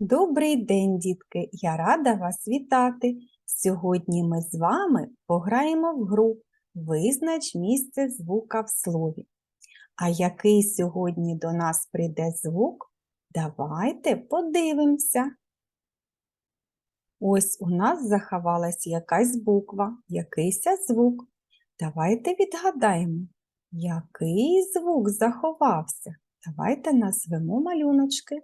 Добрий день, дітки! Я рада вас вітати. Сьогодні ми з вами пограємо в гру Визнач місце звука в слові. А який сьогодні до нас прийде звук? Давайте подивимося. Ось у нас заховалась якась буква, якийсь звук. Давайте відгадаємо, який звук заховався. Давайте назвемо малюночки.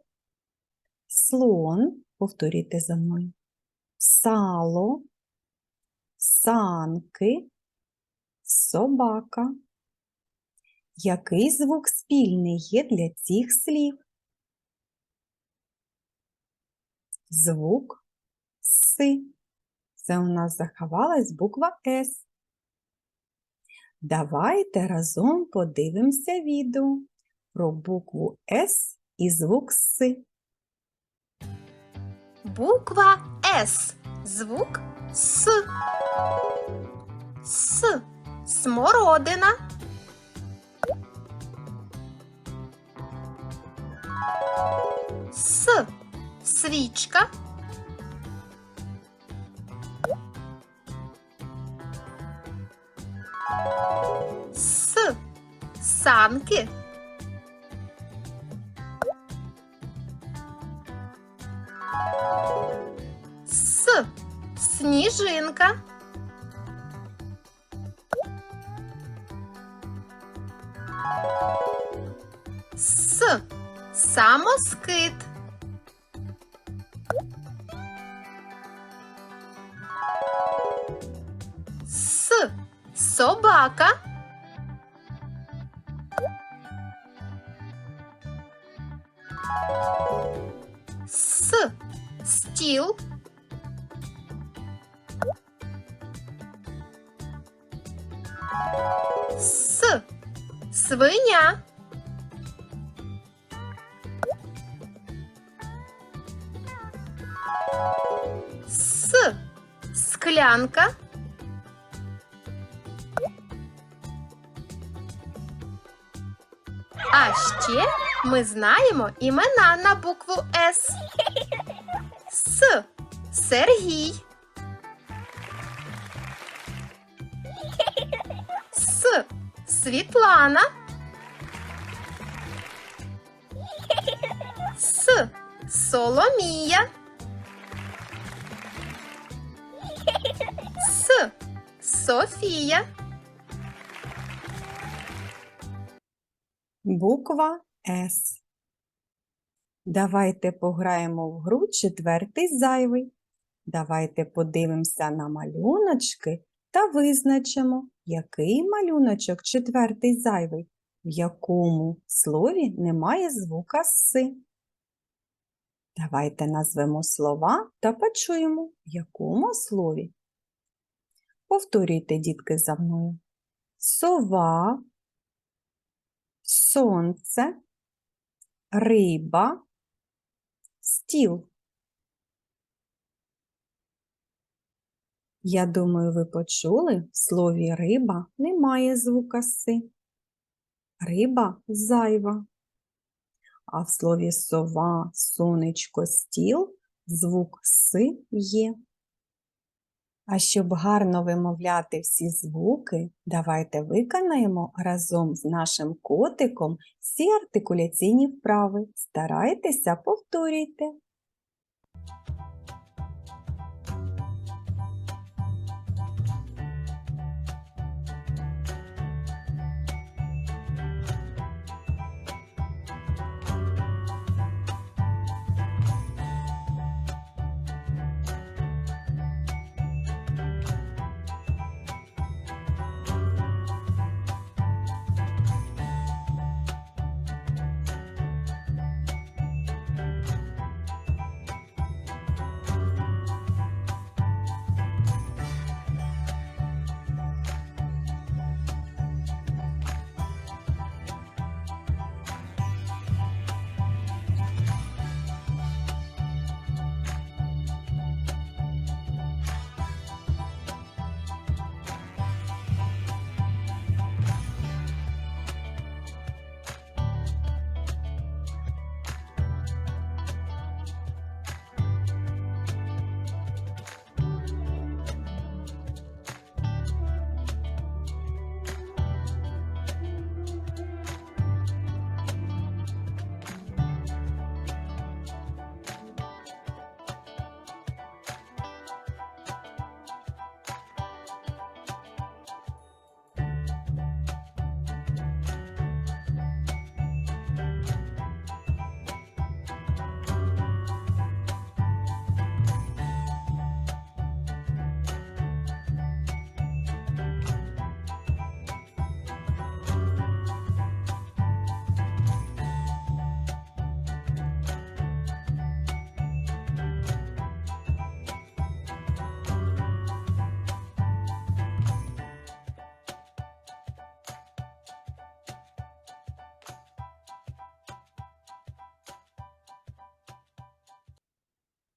Слон, повторюйте за мною, сало, санки, собака. Який звук спільний є для цих слів? Звук С. Це у нас заховалась буква С. Давайте разом подивимося відео про букву С і звук С. Буква С. Звук С. С. Смородина. С. Свічка. С. Санки. Сніжинка. С. Самоскид. С. Собака. С. Стіл. Свиня. С. Склянка. А ще ми знаємо імена на букву С. С. Сергій. С. Світлана. Соломія. С. Софія. Буква С. Давайте пограємо в гру четвертий зайвий. Давайте подивимося на малюночки та визначимо, який малюночок четвертий зайвий, в якому слові немає звука С. Давайте назвемо слова та почуємо, в якому слові. Повторюйте, дітки, за мною. Сова, сонце, риба, стіл. Я думаю, ви почули, в слові риба немає звука си. Риба зайва. А в слові сова, сонечко, стіл звук си є. А щоб гарно вимовляти всі звуки, давайте виконаємо разом з нашим котиком всі артикуляційні вправи. Старайтеся, повторюйте.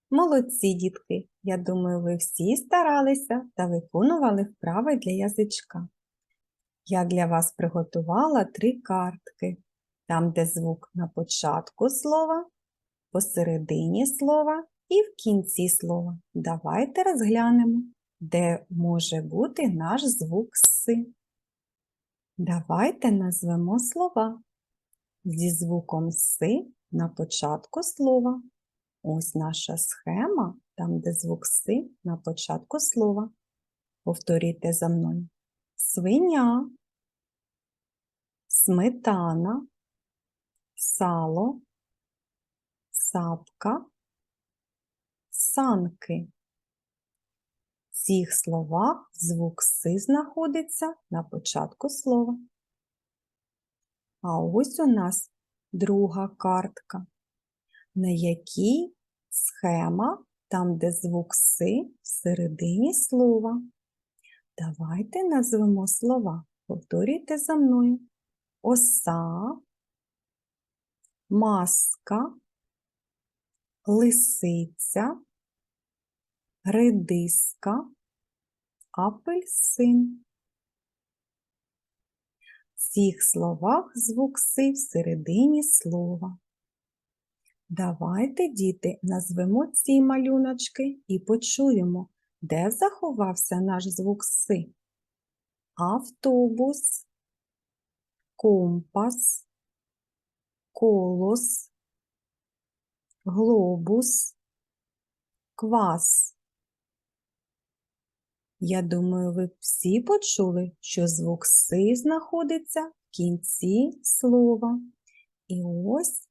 Молодці, дітки! Я думаю, ви всі старалися та виконували вправи для язичка. Я для вас приготувала три картки. Там, де звук на початку слова, посередині слова і в кінці слова. Давайте розглянемо, де може бути наш звук «си». Давайте назвемо слова зі звуком «си» на початку слова. Ось наша схема, там, де звук «си» на початку слова. Повторюйте за мною. Свиня, сметана, сало, сапка, санки. В цих словах звук «си» знаходиться на початку слова. А ось у нас друга картка, на якій схема, там, де звук «си» всередині слова. Давайте назвемо слова. Повторюйте за мною. Оса, маска, лисиця, редиска, апельсин. В цих словах звук «си» всередині слова. Давайте, діти, назвемо ці малюночки і почуємо, де заховався наш звук «си». Автобус, компас, колос, глобус, квас. Я думаю, ви всі почули, що звук «си» знаходиться в кінці слова. І ось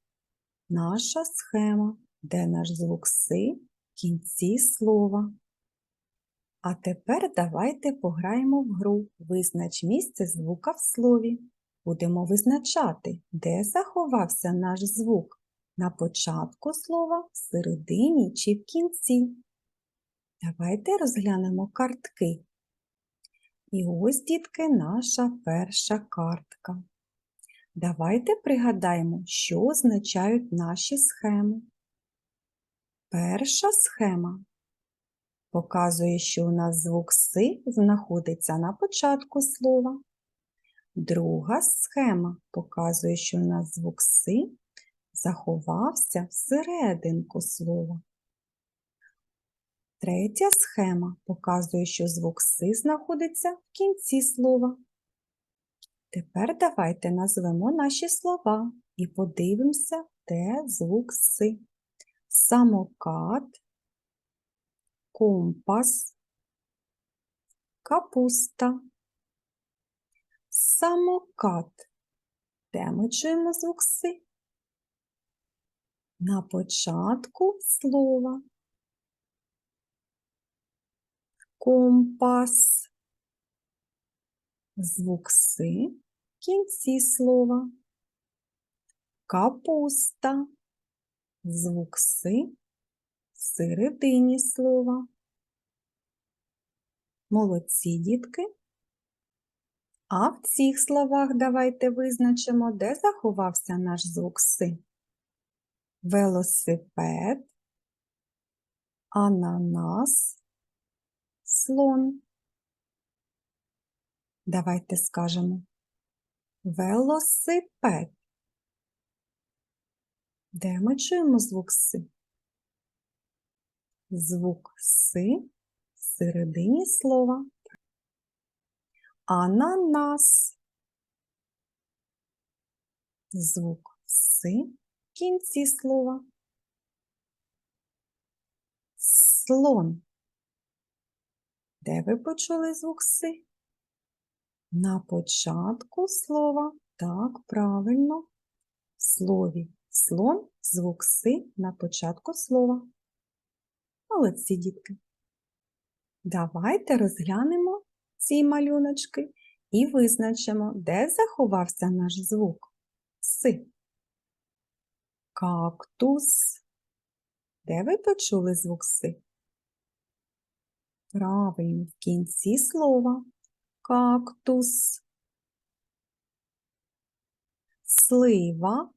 наша схема, де наш звук «си» в кінці слова. А тепер давайте пограємо в гру «Визнач місце звука в слові». Будемо визначати, де заховався наш звук – на початку слова, в середині чи в кінці. Давайте розглянемо картки. І ось, дітки, наша перша картка. Давайте пригадаємо, що означають наші схеми. Перша схема показує, що у нас звук «си» знаходиться на початку слова. Друга схема показує, що у нас звук «си» заховався всерединку слова. Третя схема показує, що звук «си» знаходиться в кінці слова. Тепер давайте назвемо наші слова і подивимося, де звук «си». Самокат, компас, капуста. Самокат. Де ми чуємо звук «си»? На початку слова. Компас. Звук в кінці слова. Капуста. Звук «си» середині слова. Молодці, дітки. А в цих словах давайте визначимо, де заховався наш звук «си». Велосипед, ананас, слон. Давайте скажемо велосипед. Де ми чуємо звук «си»? Звук «си» в середині слова. Ананас. Звук «си» в кінці слова. Слон. Де ви почули звук «си»? На початку слова. Так, правильно. В слові слон звук «си» на початку слова. Молодці, дітки. Давайте розглянемо ці малюночки і визначимо, де заховався наш звук «си». Кактус. Де ви почули звук «си»? Правильно, в кінці слова. Кактус. Слива.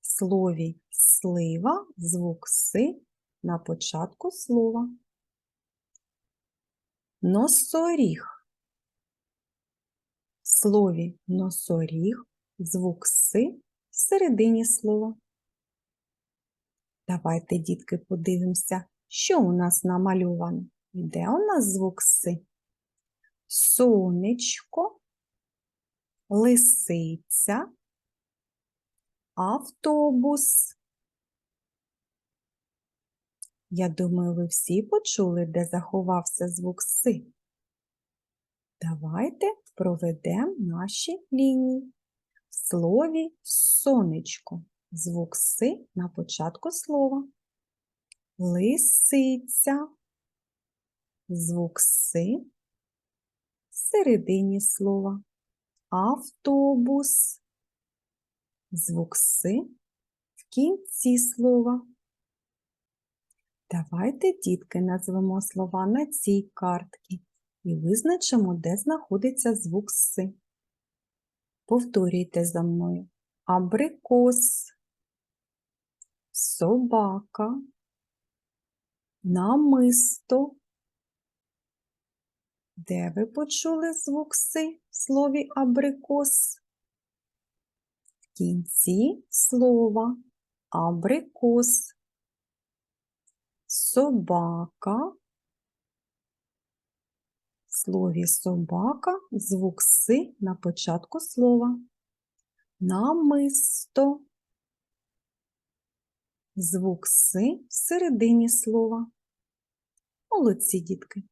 слові слива звук си на початку слова. Носоріг. В слові носоріг звук си в середині слова. Давайте, дітки, подивимося, що у нас намальовано. І де у нас звук си? Сонечко, лисиця, автобус. Я думаю, ви всі почули, де заховався звук си. Давайте проведемо наші лінії. В слові сонечко. Звук си на початку слова. Лисиця. Звук в середині слова. Автобус. Звук си в кінці слова. Давайте, дітки, назвемо слова на цій картці і визначимо, де знаходиться звук си. Повторюйте за мною. Абрикос, собака, намисто. Де ви почули звук си в слові абрикос? В кінці слова абрикос, собака. В слові собака звук си на початку слова. Намисто. Звук си в середині слова. Молодці, дітки.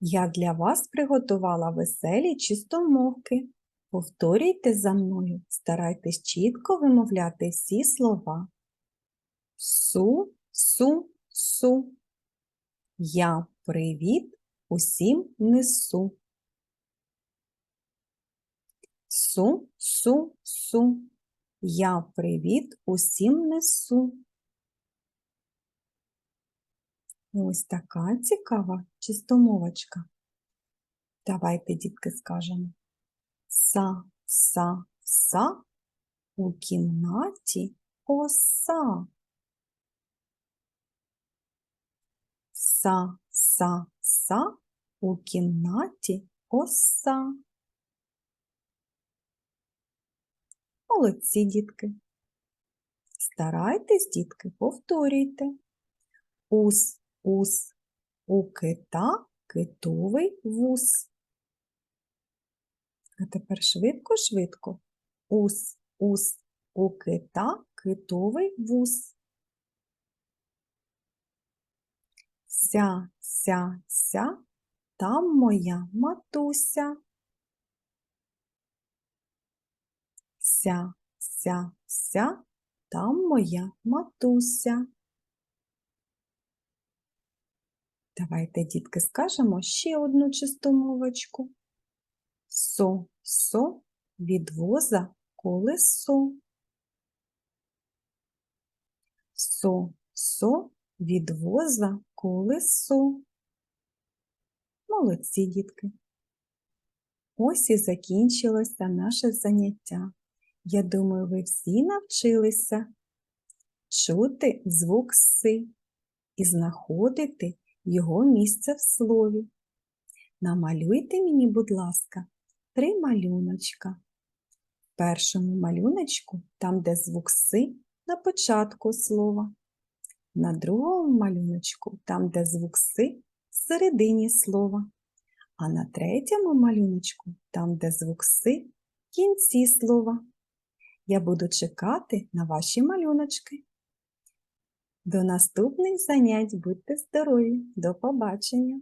Я для вас приготувала веселі чистомовки. Повторюйте за мною, старайтесь чітко вимовляти всі слова. Су, су, су. Я привіт усім несу. Су, су, су. Я привіт усім несу. Ось така цікава чистомовочка. Давайте, дітки, скажемо. Са, са, са, у кімнаті оса. Са, са, са, у кімнаті оса. Молодці, дітки. Старайтесь, дітки, повторюйте. Ус, ус, у кита китовий вус. А тепер швидко, швидко. Ус, ус, у кита китовий вус. Ся, ся, ся, там моя матуся. Ся, ся, ся, там моя матуся. Давайте, дітки, скажемо ще одну чистомовочку. Со, со, від воза колесо. Со, со, від воза колесо. Молодці, дітки. Ось і закінчилося наше заняття. Я думаю, ви всі навчилися чути звук си і знаходити його місце в слові. Намалюйте мені, будь ласка, три малюночка. В першому малюночку, там, де звук си на початку слова. На другому малюночку, там, де звук си в середині слова. А на третьому малюночку, там, де звук си в кінці слова. Я буду чекати на ваші малюночки. До наступних занять. Будьте здорові! До побачення!